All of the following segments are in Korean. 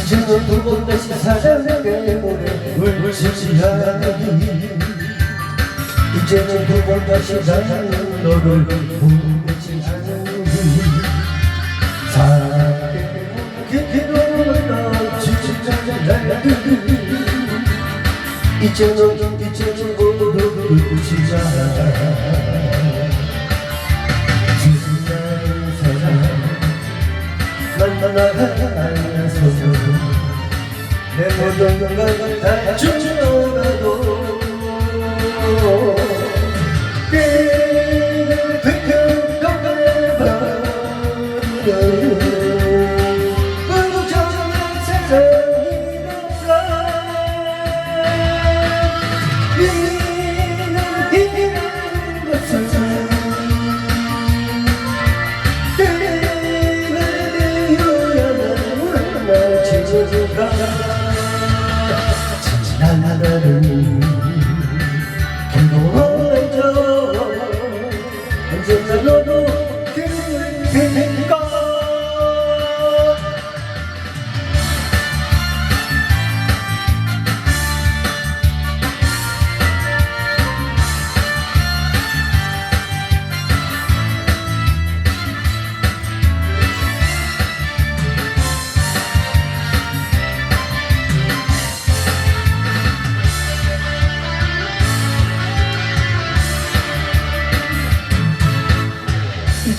이제는 두번 다시 사랑 때문에 울지 않으니 이제는 두번 다시 나는 너를 울지 않으니. 사랑 때문에 너지지 않으니 이제는 이제는 모두 울지 않아. 사랑 만나서 내 모든 걸다 주어가도 그를 되돌아버려 무정한 세상이로서 이는 이는 것을 나는 행복해져 언젠가 너도 그니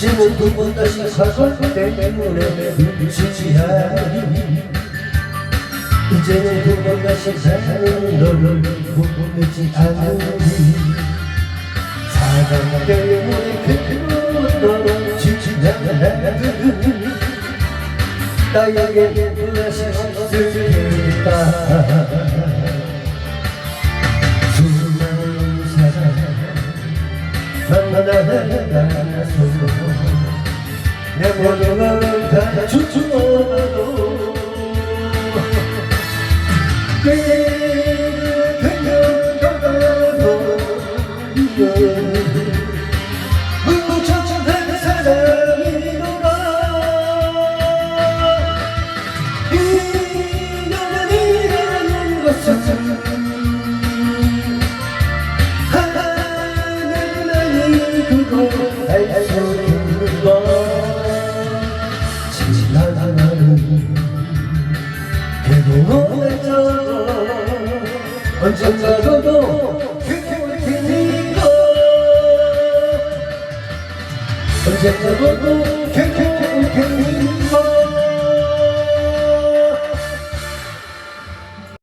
이제는 두번 다시 사과 때문에 않니 이제는 두번 다시 사는 너를 보내지 않으니 사랑 때문에 그대로 지지 않으니 나에게 다시 없을까 수많은 내 모든 걸다 주주어도 그를 그려가도 무척 알수 있는 것 지나가는 괴로워져 언젠가 너도 괴롭히니까 언젠가 너도 괴롭히니까